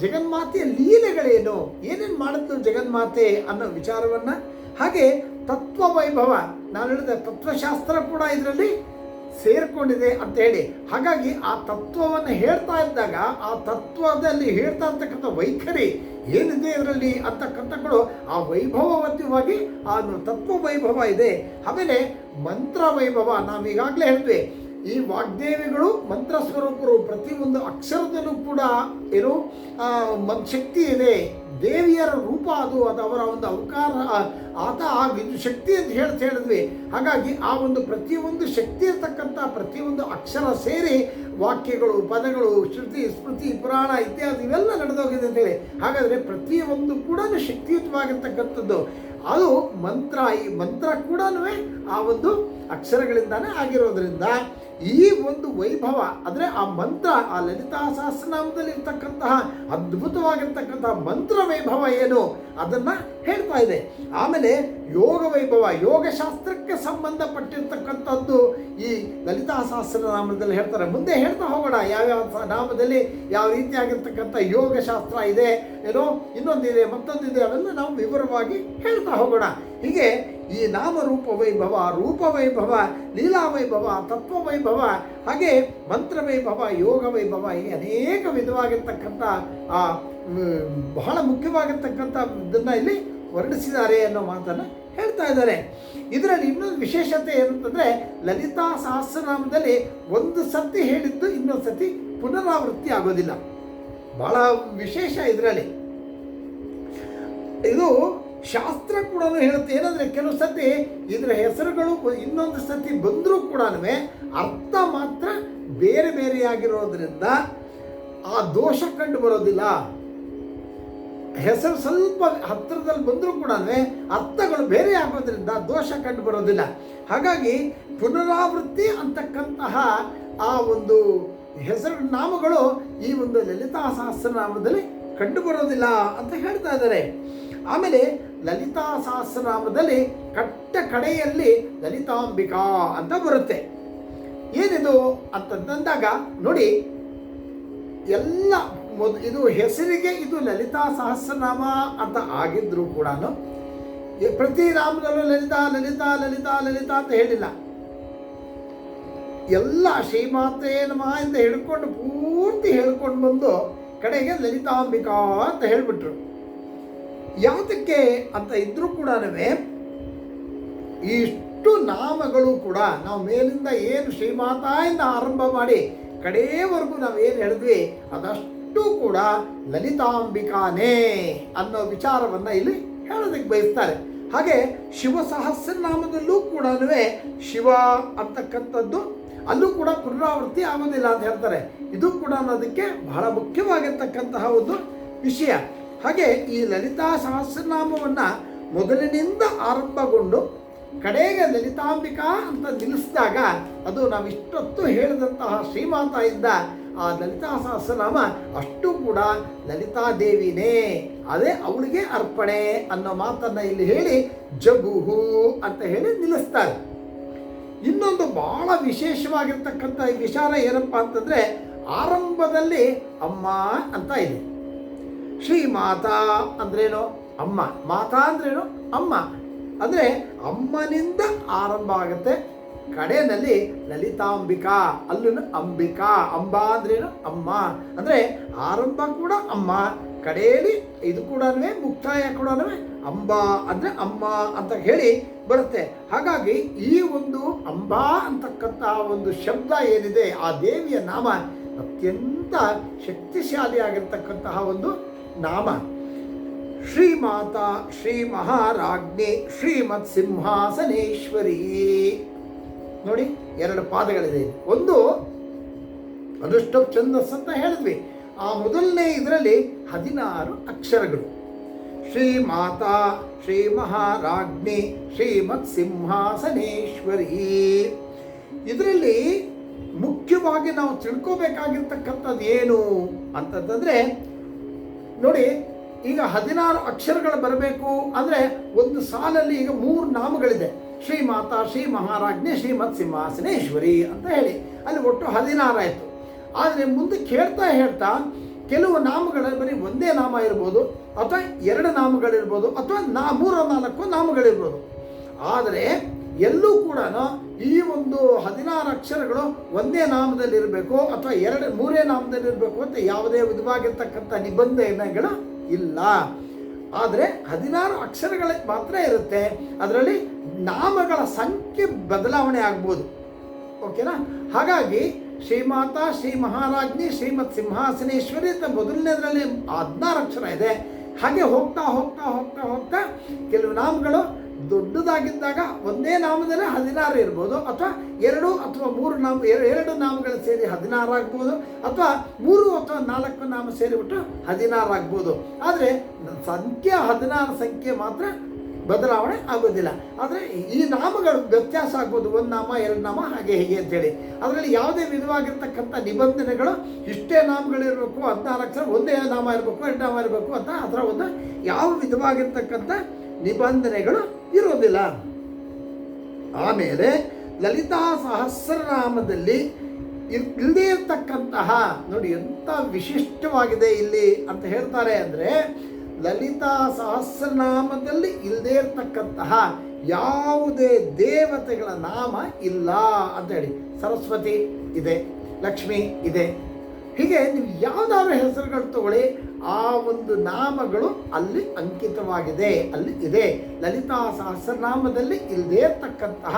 ಜಗನ್ಮಾತೆಯ ಲೀಲೆಗಳೇನು? ಏನೇನು ಮಾಡುತ್ತೆ ಜಗನ್ಮಾತೆ ಅನ್ನೋ ವಿಚಾರವನ್ನು? ಹಾಗೆ ತತ್ವ ವೈಭವ ನಾನು ಹೇಳಿದ ತತ್ವಶಾಸ್ತ್ರ ಕೂಡ ಇದರಲ್ಲಿ ಸೇರಿಕೊಂಡಿದೆ ಅಂತ ಹೇಳಿ. ಹಾಗಾಗಿ ಆ ತತ್ವವನ್ನು ಹೇಳ್ತಾ ಇದ್ದಾಗ, ಆ ತತ್ವದಲ್ಲಿ ಹೇಳ್ತಾ ಇರ್ತಕ್ಕಂಥ ವೈಖರಿ ಏನಿದೆ ಇದರಲ್ಲಿ ಅಂತಕ್ಕಂಥಗಳು ಆ ವೈಭವವತ್ತವಾಗಿ ಆ ತತ್ವ ವೈಭವ ಇದೆ. ಆಮೇಲೆ ಮಂತ್ರ ವೈಭವ ನಾವು ಈಗಾಗಲೇ ಹೇಳಿದ್ವಿ ಈ ವಾಗ್ದೇವಿಗಳು ಮಂತ್ರ ಸ್ವರೂಪರು ಪ್ರತಿಯೊಂದು ಅಕ್ಷರದಲ್ಲೂ ಕೂಡ ಏನು ಶಕ್ತಿ ಇದೆ. ದೇವಿಯರ ರೂಪ ಅದು ಅದು ಅವರ ಒಂದು ಅವಕಾರ ಆತ ಆ ಶಕ್ತಿ ಅಂತ ಹೇಳ್ತಾ ಹೇಳಿದ್ವಿ. ಹಾಗಾಗಿ ಆ ಒಂದು ಪ್ರತಿಯೊಂದು ಶಕ್ತಿ ಇರ್ತಕ್ಕಂಥ ಪ್ರತಿಯೊಂದು ಅಕ್ಷರ ಸೇರಿ ವಾಕ್ಯಗಳು, ಪದಗಳು, ಶ್ರುತಿ, ಸ್ಮೃತಿ, ಪುರಾಣ ಇತ್ಯಾದಿ ಇವೆಲ್ಲ ನಡೆದೋಗಿದೆ ಅಂತೇಳಿ. ಹಾಗಾದರೆ ಪ್ರತಿಯೊಂದು ಕೂಡ ಶಕ್ತಿಯುತವಾಗಿರ್ತಕ್ಕಂಥದ್ದು. ಅದು ಮಂತ್ರ, ಈ ಮಂತ್ರ ಕೂಡ ಆ ಒಂದು ಅಕ್ಷರಗಳಿಂದಾನೇ ಆಗಿರೋದ್ರಿಂದ ಈ ಒಂದು ವೈಭವ, ಅಂದರೆ ಆ ಮಂತ್ರ, ಆ ಲಲಿತಾ ಸಹಸ್ರನಾಮದಲ್ಲಿ ಇರ್ತಕ್ಕಂತಹ ಅದ್ಭುತವಾಗಿರ್ತಕ್ಕಂತಹ ಮಂತ್ರ ವೈಭವ ಏನು? ಅದನ್ನು ಹೇಳ್ತಾ ಇದೆ. ಆಮೇಲೆ ಯೋಗ ವೈಭವ, ಯೋಗಶಾಸ್ತ್ರಕ್ಕೆ ಸಂಬಂಧಪಟ್ಟಿರ್ತಕ್ಕಂಥದ್ದು ಈ ಲಲಿತಾ ಸಹಸ್ರನಾಮದಲ್ಲಿ ಹೇಳ್ತಾರೆ. ಮುಂದೆ ಹೇಳ್ತಾ ಹೋಗೋಣ, ಯಾವ್ಯಾವ ನಾಮದಲ್ಲಿ ಯಾವ ರೀತಿಯಾಗಿರ್ತಕ್ಕಂಥ ಯೋಗಶಾಸ್ತ್ರ ಇದೆ, ಏನೋ ಇನ್ನೊಂದಿದೆ, ಮತ್ತೊಂದಿದೆ ಅವೆಲ್ಲ ನಾವು ವಿವರವಾಗಿ ಹೇಳ್ತಾ ಹೋಗೋಣ. ಹೀಗೆ ಈ ನಾಮರೂಪ ವೈಭವ, ರೂಪ ವೈಭವ, ಲೀಲಾ ವೈಭವ, ತತ್ವ ವೈಭವ, ಹಾಗೆ ಮಂತ್ರ ವೈಭವ, ಯೋಗ ವೈಭವ ಹೀಗೆ ಅನೇಕ ವಿಧವಾಗಿರ್ತಕ್ಕಂಥ ಆ ಬಹಳ ಮುಖ್ಯವಾಗಿರ್ತಕ್ಕಂಥ ಇದನ್ನು ಇಲ್ಲಿ ವರ್ಣಿಸಿದ್ದಾರೆ ಅನ್ನೋ ಮಾತನ್ನು ಹೇಳ್ತಾ ಇದ್ದಾರೆ. ಇದರಲ್ಲಿ ಇನ್ನೊಂದು ವಿಶೇಷತೆ ಏನಂತಂದರೆ ಲಲಿತಾ ಸಹಸ್ರನಾಮದಲ್ಲಿ ಒಂದು ಸತಿ ಹೇಳಿದ್ದು ಇನ್ನೊಂದು ಸತಿ ಪುನರಾವೃತ್ತಿ ಆಗೋದಿಲ್ಲ. ಬಹಳ ವಿಶೇಷ ಇದರಲ್ಲಿ. ಇದು ಶಾಸ್ತ್ರ ಕೂಡ ಹೇಳುತ್ತೆ. ಏನಂದರೆ ಕೆಲವು ಸತಿ ಇದರ ಹೆಸರುಗಳು ಇನ್ನೊಂದು ಸತಿ ಬಂದರೂ ಕೂಡ ಅರ್ಥ ಮಾತ್ರ ಬೇರೆ ಬೇರೆಯಾಗಿರೋದ್ರಿಂದ ಆ ದೋಷ ಕಂಡು ಬರೋದಿಲ್ಲ. ಹೆಸರು ಸ್ವಲ್ಪ ಹತ್ತಿರದಲ್ಲಿ ಬಂದರೂ ಕೂಡ ಅರ್ಥಗಳು ಬೇರೆ ಆಗೋದ್ರಿಂದ ದೋಷ ಕಂಡು ಬರೋದಿಲ್ಲ. ಹಾಗಾಗಿ ಪುನರಾವೃತ್ತಿ ಅಂತಕ್ಕಂತಹ ಆ ಒಂದು ಹೆಸರು ನಾಮಗಳು ಈ ಒಂದು ಲಲಿತಾ ಸಹಸ್ರನಾಮದಲ್ಲಿ ಕಂಡು ಬರೋದಿಲ್ಲ ಅಂತ ಹೇಳ್ತಾ ಇದ್ದಾರೆ. ಆಮೇಲೆ ಲಲಿತಾ ಸಹಸ್ರನಾಮದಲ್ಲಿ ಕಟ್ಟ ಕಡೆಯಲ್ಲಿ ಲಲಿತಾಂಬಿಕಾ ಅಂತ ಬರುತ್ತೆ. ಏನಿದು ಅಂತಂದಾಗ ನೋಡಿ, ಎಲ್ಲ ಮೊದ್ ಇದು ಹೆಸರಿಗೆ ಇದು ಲಲಿತಾ ಸಹಸ್ರನಾಮ ಅಂತ ಆಗಿದ್ದರೂ ಕೂಡ ಪ್ರತಿ ರಾಮನಲ್ಲೂ ಲಲಿತಾ ಲಲಿತಾ ಲಲಿತಾ ಲಲಿತಾ ಅಂತ ಹೇಳಿಲ್ಲ. ಎಲ್ಲ ಶ್ರೀಮಾತೆ ನಮಃ ಅಂತ ಹೇಳ್ಕೊಂಡು ಪೂರ್ತಿ ಹೇಳ್ಕೊಂಡು ಬಂದು ಕಡೆಗೆ ಲಲಿತಾಂಬಿಕಾ ಅಂತ ಹೇಳ್ಬಿಟ್ರು. ಯಾವುದಕ್ಕೆ ಅಂತ ಇದ್ರೂ ಕೂಡ ಇಷ್ಟು ನಾಮಗಳು ಕೂಡ ನಾವು ಮೇಲಿಂದ ಏನು ಶ್ರೀಮಾತಾಯಿಂದ ಆರಂಭ ಮಾಡಿ ಕಡೆಯವರೆಗೂ ನಾವು ಏನು ಹೇಳಿದ್ವಿ, ಅದಷ್ಟು ಕೂಡ ಲಲಿತಾಂಬಿಕಾನೇ ಅನ್ನೋ ವಿಚಾರವನ್ನು ಇಲ್ಲಿ ಹೇಳೋದಕ್ಕೆ ಬಯಸ್ತಾರೆ. ಹಾಗೆ ಶಿವ ಸಹಸ್ರನಾಮದಲ್ಲೂ ಕೂಡ ಶಿವ ಅಂತಕ್ಕಂಥದ್ದು, ಅಲ್ಲೂ ಕೂಡ ಪುನರಾವೃತ್ತಿ ಆಗೋದಿಲ್ಲ ಅಂತ ಹೇಳ್ತಾರೆ. ಇದು ಕೂಡ ಅನ್ನೋದಕ್ಕೆ ಬಹಳ ಮುಖ್ಯವಾಗಿರ್ತಕ್ಕಂತಹ ಒಂದು ವಿಷಯ. ಹಾಗೆ ಈ ಲಲಿತಾ ಸಹಸ್ರನಾಮವನ್ನು ಮೊದಲಿನಿಂದ ಆರಂಭಗೊಂಡು ಕಡೆಗೆ ಲಲಿತಾಂಬಿಕಾ ಅಂತ ನಿಲ್ಲಿಸಿದಾಗ ಅದು ನಾವು ಇಷ್ಟೊತ್ತು ಹೇಳಿದಂತಹ ಶ್ರೀಮಾತಾಯಿಂದ ಆ ಲಲಿತಾ ಸಹಸ್ರನಾಮ ಅಷ್ಟು ಕೂಡ ಲಲಿತಾದೇವಿನೇ ಅದೇ ಅವಳಿಗೆ ಅರ್ಪಣೆ ಅನ್ನೋ ಮಾತನ್ನು ಇಲ್ಲಿ ಹೇಳಿ ಜಗುಹು ಅಂತ ಹೇಳಿ ನಿಲ್ಲಿಸ್ತಾರೆ. ಇನ್ನೊಂದು ಬಹಳ ವಿಶೇಷವಾಗಿರ್ತಕ್ಕಂಥ ವಿಚಾರ ಏನಪ್ಪ ಅಂತಂದರೆ ಆರಂಭದಲ್ಲಿ ಅಮ್ಮ ಅಂತ ಇದೆ. ಶ್ರೀ ಮಾತಾ ಅಂದ್ರೇನು? ಅಮ್ಮ. ಮಾತಾ ಅಂದ್ರೇನು? ಅಮ್ಮ. ಅಂದರೆ ಅಮ್ಮನಿಂದ ಆರಂಭ ಆಗುತ್ತೆ ಕಡೆಯಲ್ಲಿ ಲಲಿತಾಂಬಿಕಾ ಅಲ್ಲೂ ಅಂಬಿಕಾ, ಅಂಬಾ ಅಂದ್ರೇನು? ಅಮ್ಮ. ಅಂದರೆ ಆರಂಭ ಕೂಡ ಅಮ್ಮ, ಕಡೆಯಲ್ಲಿ ಇದು ಕೂಡ ಮುಕ್ತಾಯ ಕೂಡ ಅಂಬಾ ಅಂದರೆ ಅಮ್ಮ ಅಂತ ಹೇಳಿ ಬರುತ್ತೆ. ಹಾಗಾಗಿ ಈ ಒಂದು ಅಂಬಾ ಅಂತಕ್ಕಂಥ ಒಂದು ಶಬ್ದ ಏನಿದೆ, ಆ ದೇವಿಯ ನಾಮ ಅತ್ಯಂತ ಶಕ್ತಿಶಾಲಿಯಾಗಿರ್ತಕ್ಕಂತಹ ಒಂದು ನಾಮ. ಶ್ರೀಮಾತಾ ಶ್ರೀ ಮಹಾರಾಜ್ಞಿ ಶ್ರೀಮತ್ ಸಿಂಹಾಸನೇಶ್ವರಿ ನೋಡಿ ಎರಡು ಪಾದಗಳಿದೆ. ಒಂದು ಅದೃಷ್ಟ ಛಂದಸ್ ಅಂತ ಹೇಳಿದ್ವಿ. ಆ ಮೊದಲನೇ ಇದರಲ್ಲಿ ಹದಿನಾರು ಅಕ್ಷರಗಳು. ಶ್ರೀ ಮಾತಾ, ಶ್ರೀ ಮಹಾರಾಜ್ಞಿ ಶ್ರೀಮತ್ ಸಿಂಹಾಸನೇಶ್ವರಿ ಇದರಲ್ಲಿ ಮುಖ್ಯವಾಗಿ ನಾವು ತಿಳ್ಕೋಬೇಕಾಗಿರ್ತಕ್ಕಂಥದ್ದು ಏನು ಅಂತಂದ್ರೆ ನೋಡಿ, ಈಗ ಹದಿನಾರು ಅಕ್ಷರಗಳು ಬರಬೇಕು ಅಂದರೆ ಒಂದು ಸಾಲಲ್ಲಿ ಈಗ ಮೂರು ನಾಮಗಳಿದೆ. ಶ್ರೀ ಮಾತಾ ಶ್ರೀ ಮಹಾರಾಜ್ಞೆ ಶ್ರೀಮತ್ ಸಿಂಹಾಸನೇಶ್ವರಿ ಅಂತ ಹೇಳಿ. ಅಲ್ಲಿ ಒಟ್ಟು ಹದಿನಾರು ಆಯಿತು. ಆದರೆ ಮುಂದೆ ಕೇಳ್ತಾ ಹೇಳ್ತಾ, ಕೆಲವು ನಾಮಗಳಲ್ಲಿ ಬರೀ ಒಂದೇ ನಾಮ ಇರ್ಬೋದು, ಅಥವಾ ಎರಡು ನಾಮಗಳಿರ್ಬೋದು, ಅಥವಾ ನಾ, ಮೂರು, ನಾಲ್ಕು ನಾಮಗಳಿರ್ಬೋದು. ಆದರೆ ಎಲ್ಲೂ ಕೂಡ ಈ ಒಂದು ಹದಿನಾರು ಅಕ್ಷರಗಳು ಒಂದೇ ನಾಮದಲ್ಲಿರಬೇಕು ಅಥವಾ ಎರಡು, ಮೂರೇ ನಾಮದಲ್ಲಿರಬೇಕು ಅಂತ ಯಾವುದೇ ವಿಧವಾಗಿರ್ತಕ್ಕಂಥ ನಿಬಂಧನೆಗಳು ಇಲ್ಲ. ಆದರೆ ಹದಿನಾರು ಅಕ್ಷರಗಳ ಮಾತ್ರ ಇರುತ್ತೆ. ಅದರಲ್ಲಿ ನಾಮಗಳ ಸಂಖ್ಯೆ ಬದಲಾವಣೆ ಆಗ್ಬೋದು. ಓಕೆನಾ? ಹಾಗಾಗಿ ಶ್ರೀಮಾತಾ ಶ್ರೀ ಮಹಾರಾಜ್ನಿ, ಶ್ರೀಮತ್ ಸಿಂಹಾಸನೇಶ್ವರಿ ಅಂತ ಮೊದಲನೇದರಲ್ಲಿ ಹದಿನಾರು ಅಕ್ಷರ ಇದೆ. ಹಾಗೆ ಹೋಗ್ತಾ ಹೋಗ್ತಾ ಹೋಗ್ತಾ ಹೋಗ್ತಾ ಕೆಲವು ನಾಮಗಳು ದೊಡ್ಡದಾಗಿದ್ದಾಗ ಒಂದೇ ನಾಮದಲ್ಲಿ ಹದಿನಾರು ಇರ್ಬೋದು. ಅಥವಾ ಎರಡು ಅಥವಾ ಮೂರು ನಾಮ ಎರ- ಎರಡು ನಾಮಗಳು ಸೇರಿ ಹದಿನಾರು ಆಗ್ಬೋದು. ಅಥವಾ ಮೂರು ಅಥವಾ ನಾಲ್ಕು ನಾಮ ಸೇರಿಬಿಟ್ಟು ಹದಿನಾರು ಆಗ್ಬೋದು. ಆದರೆ ಸಂಖ್ಯೆ ಹದಿನಾರು ಸಂಖ್ಯೆ ಮಾತ್ರ ಬದಲಾವಣೆ ಆಗೋದಿಲ್ಲ. ಆದರೆ ಈ ನಾಮಗಳು ವ್ಯತ್ಯಾಸ ಆಗ್ಬೋದು. ಒಂದು ನಾಮ, ಎರಡು ನಾಮ, ಹಾಗೆ ಹೀಗೆ ಅಂತೇಳಿ. ಅದರಲ್ಲಿ ಯಾವುದೇ ವಿಧವಾಗಿರ್ತಕ್ಕಂಥ ನಿಬಂಧನೆಗಳು ಇಷ್ಟೇ ನಾಮಗಳಿರಬೇಕು ಹದಿನಾಲ್ಕು ಅಕ್ಷರ ಒಂದೇ ನಾಮ ಇರಬೇಕು, ಎರಡು ನಾಮ ಇರಬೇಕು ಅಂತ ಅದರ ಒಂದು ಯಾವ ವಿಧವಾಗಿರ್ತಕ್ಕಂಥ ನಿಬಂಧನೆಗಳು ಇರೋದಿಲ್ಲ. ಆಮೇಲೆ ಲಲಿತಾ ಸಹಸ್ರನಾಮದಲ್ಲಿ ಇಲ್- ಇಲ್ಲದೇ ಇರ್ತಕ್ಕಂತಹ, ನೋಡಿ ಎಂಥ ವಿಶಿಷ್ಟವಾಗಿದೆ ಇಲ್ಲಿ ಅಂತ ಹೇಳ್ತಾರೆ ಅಂದರೆ ಲಲಿತಾ ಸಹಸ್ರನಾಮದಲ್ಲಿ ಇಲ್ಲದೇ ಇರತಕ್ಕಂತಹ ಯಾವುದೇ ದೇವತೆಗಳ ನಾಮ ಇಲ್ಲ ಅಂತ ಹೇಳಿ. ಸರಸ್ವತಿ ಇದೆ, ಲಕ್ಷ್ಮಿ ಇದೆ. ಹೀಗೆ ನೀವು ಯಾವುದಾದ್ರು ಹೆಸರುಗಳು ತಗೊಳ್ಳಿ, ಆ ಒಂದು ನಾಮಗಳು ಅಲ್ಲಿ ಅಂಕಿತವಾಗಿದೆ, ಅಲ್ಲಿ ಇದೆ. ಲಲಿತಾ ಸಹಸ್ರನಾಮದಲ್ಲಿ ಇಲ್ಲದೇ ಇರತಕ್ಕಂತಹ